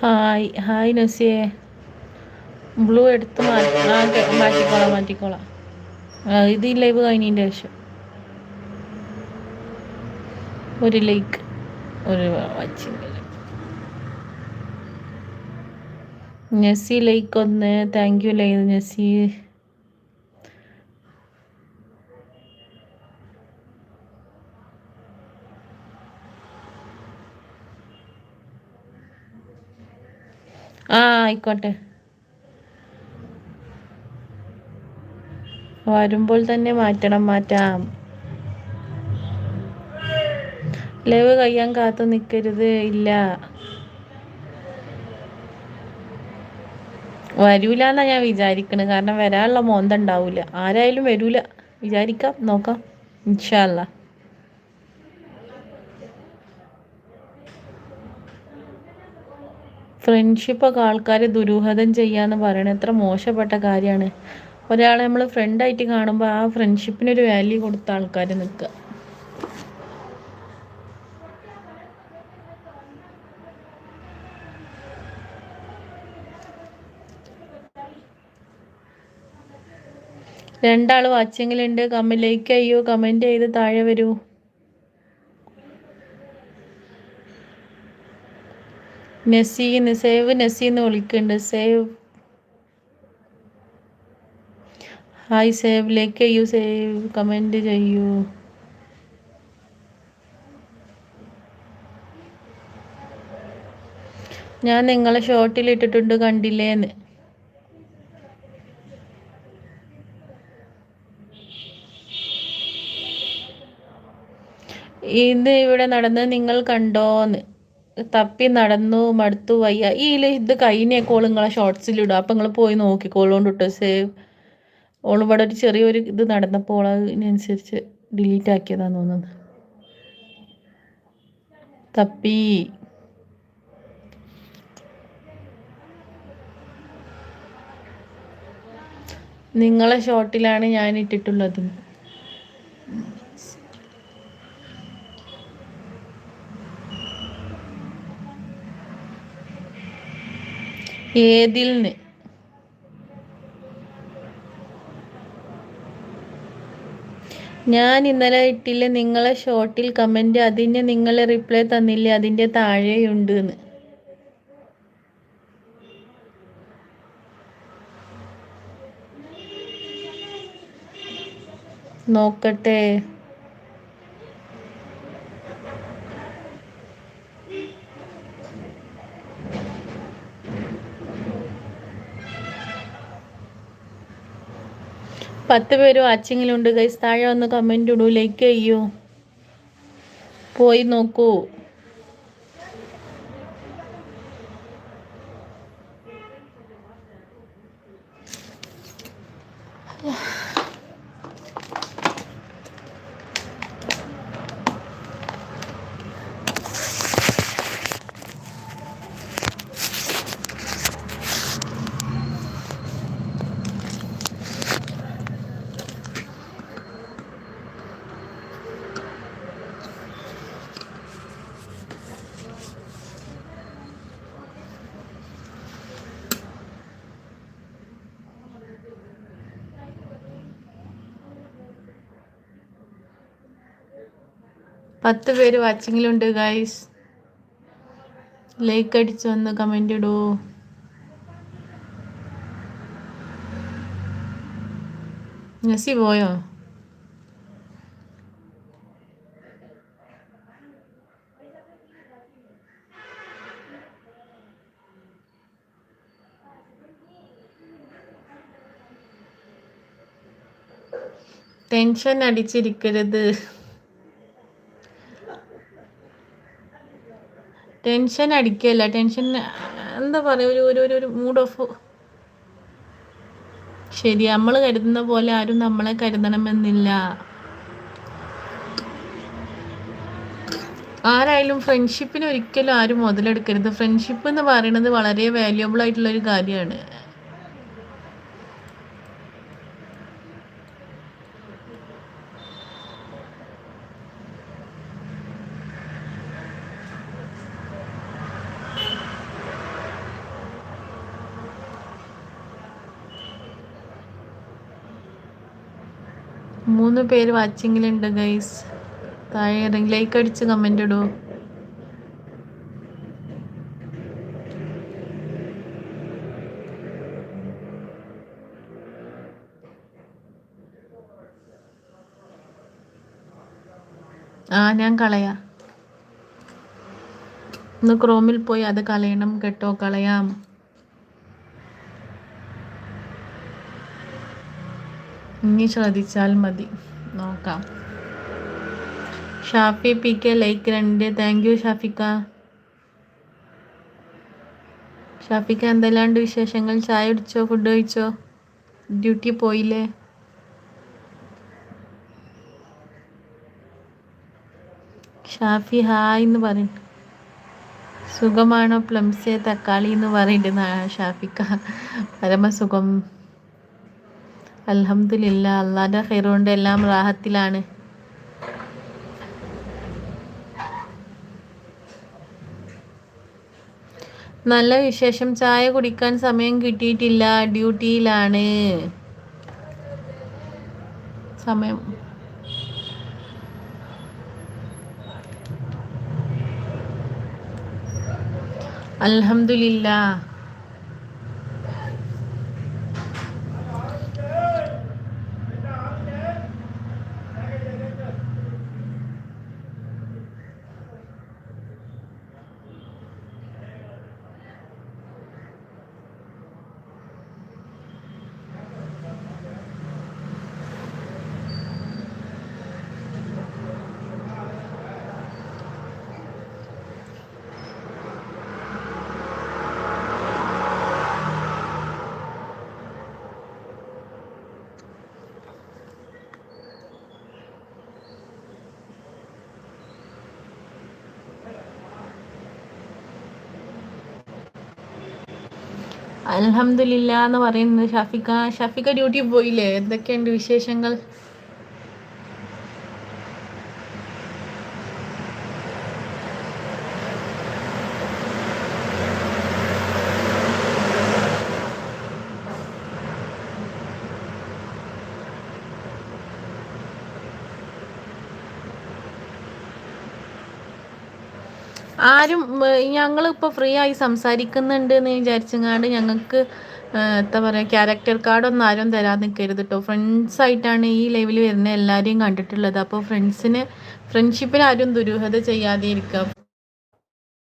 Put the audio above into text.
Hi hi നസിയെ blue എടുത്ത് മാറ്റി മാറ്റിക്കോളാം മാറ്റിക്കോളാം. ഇത് ലൈവ് കഴിഞ്ഞതിന്റെ ശേഷം. ഒരു ലൈക്ക് ഒരു വാച്ചിങ് നസി ലൈക്ക് ഒന്ന് താങ്ക് യു ലൈ നസി ആ ആയിക്കോട്ടെ. വരുമ്പോൾ തന്നെ മാറ്റണം മാറ്റാം. ലവ് കഴിയാൻ കാത്തു നിൽക്കരുത് ഇല്ല. വരൂല എന്നാ ഞാൻ വിചാരിക്കണത് കാരണം വരാനുള്ള മോന്ത ഉണ്ടാവൂല. ആരായാലും വരൂല. വിചാരിക്കാം നോക്കാം. ഇൻഷാല്ല ഫ്രണ്ട്ഷിപ്പൊക്കെ ആൾക്കാർ ദുരൂഹതം ചെയ്യാന്ന് പറയണത് എത്ര മോശപ്പെട്ട കാര്യമാണ്. ഒരാളെ നമ്മൾ ഫ്രണ്ടായിട്ട് കാണുമ്പോൾ ആ ഫ്രണ്ട്ഷിപ്പിനൊരു വാല്യൂ കൊടുത്ത ആൾക്കാർ നിൽക്കുക. രണ്ടാൾ വാച്ചെങ്കിലുണ്ട്. കമ ലൈക്ക് ചെയ്യൂ കമന്റ് ചെയ്ത് താഴെ വരൂ. നസീന്ന് സേവ് നസീന്ന് വിളിക്കുന്നുണ്ട് സേവ്. Hi save. ലൈക്ക് ചെയ്യൂ. സേവ്. കമന്റ് ചെയ്യൂ. ഞാൻ നിങ്ങളെ ഷോർട്ടിൽ ഇട്ടിട്ടുണ്ട് കണ്ടില്ലേന്ന്. ഇത് ഇവിടെ നടന്ന് നിങ്ങൾ കണ്ടോന്ന്. തപ്പി നടന്നു മടുത്തു വയ്യ. ഈ ഇത് കഴിഞ്ഞേക്കോൾ നിങ്ങളെ ഷോർട്സിലിടും അപ്പം നിങ്ങൾ പോയി നോക്കിക്കോളോണ്ട് സേവ് ഓൾ ഇവിടെ ഒരു ചെറിയൊരു ഇത് നടന്നപ്പോൾ അതിനനുസരിച്ച് ഡിലീറ്റ് ആക്കിയതാന്ന് തോന്നുന്നത് തപ്പി. നിങ്ങളെ ഷോട്ടിലാണ് ഞാൻ ഇട്ടിട്ടുള്ളത്. ഏതിൽ ഞാൻ ഇന്നലെ ഇട്ടില്ല നിങ്ങളെ ഷോർട്ടിൽ കമന്റ് അതിന് നിങ്ങൾ റിപ്ലൈ തന്നില്ലേ? അതിന്റെ താഴെയുണ്ട് എന്ന് നോക്കട്ടെ. പത്ത് പേര് വാച്ചിങ്ങിലുണ്ട് ഗൈസ് താഴെ വന്ന് കമന്റ് ഇടൂ. ലൈക്ക് ചെയ്യൂ. പോയി നോക്കൂ. പത്ത് പേര് വാച്ചിങ്ങിലുണ്ട് ഗൈസ് ലൈക്ക് അടിച്ച് വന്ന് കമന്റ് ഇടൂ. നസി പോയോ? ടെൻഷൻ അടിച്ചിരിക്കരുത്. ടെൻഷൻ അടിക്കല്ല. ടെൻഷൻ എന്താ പറയുക ഒരു ഒരു ഒരു മൂഡ് ഓഫ് ശരി നമ്മൾ കരുതുന്ന പോലെ ആരും നമ്മളെ കരുതണമെന്നില്ല. ആരായാലും ഫ്രണ്ട്ഷിപ്പിന് ഒരിക്കലും ആരും മുതലെടുക്കരുത്. ഫ്രണ്ട്ഷിപ്പ് എന്ന് പറയുന്നത് വളരെ വാല്യുബിൾ ആയിട്ടുള്ള ഒരു കാര്യമാണ്. മൂന്ന് പേര് വാച്ചിങ്ങിലുണ്ട് ഗൈസ് താഴെ ലൈക്ക് അടിച്ച് കമന്റ് ഇടൂ. ആ ഞാൻ കളയാ. ഇന്ന് ക്രോമിൽ പോയി അത് കളയണം കേട്ടോ. കളയാം. ഇനി ശ്രദ്ധിച്ചാൽ മതി. നോക്കാം. ഷാഫി പി കെ ലൈക്ക് രണ്ട്. താങ്ക് യു ഷാഫിക്ക. ഷാഫിക്ക എന്തെല്ലാണ്ട് വിശേഷങ്ങൾ? ചായ കുടിച്ചോ? ഫുഡ് കഴിച്ചോ? ഡ്യൂട്ടി പോയില്ലേ? ഷാഫി ഹായ് എന്ന് പറയും. സുഖമാണോ? പ്ലംസെ തക്കാളി എന്ന് പറയുന്നുണ്ട് ഷാഫിക്ക പരമസുഖം. അലഹമില്ല അള്ളാന്റെ ഹെയറുകൊണ്ട് എല്ലാം റാഹത്തിലാണ്. നല്ല വിശേഷം. ചായ കുടിക്കാൻ സമയം കിട്ടിയിട്ടില്ല. ഡ്യൂട്ടിയിലാണ്. സമയം. അൽഹംദുലില്ലാ. അലഹമില്ല എന്ന് പറയുന്നത് ഷാഫിക്ക ഷാഫിക്ക ഡ്യൂട്ടി പോയില്ലേ? എന്തൊക്കെയുണ്ട് വിശേഷങ്ങൾ? ആരും ഞങ്ങളിപ്പോൾ ഫ്രീ ആയി സംസാരിക്കുന്നുണ്ട് എന്ന് വിചാരിച്ചങ്ങാണ്ട് ഞങ്ങൾക്ക് എന്താ പറയുക ക്യാരക്ടർ കാർഡൊന്നും ആരും തരാൻ നിൽക്കരുത് കേട്ടോ ഫ്രണ്ട്സായിട്ടാണ് ഈ ലൈവിൽ വരുന്ന എല്ലാവരെയും കണ്ടിട്ടുള്ളത്. അപ്പോൾ ഫ്രണ്ട്സിന് ഫ്രണ്ട്ഷിപ്പിന് ആരും ദുരൂഹത ചെയ്യാതെ ഇരിക്കുക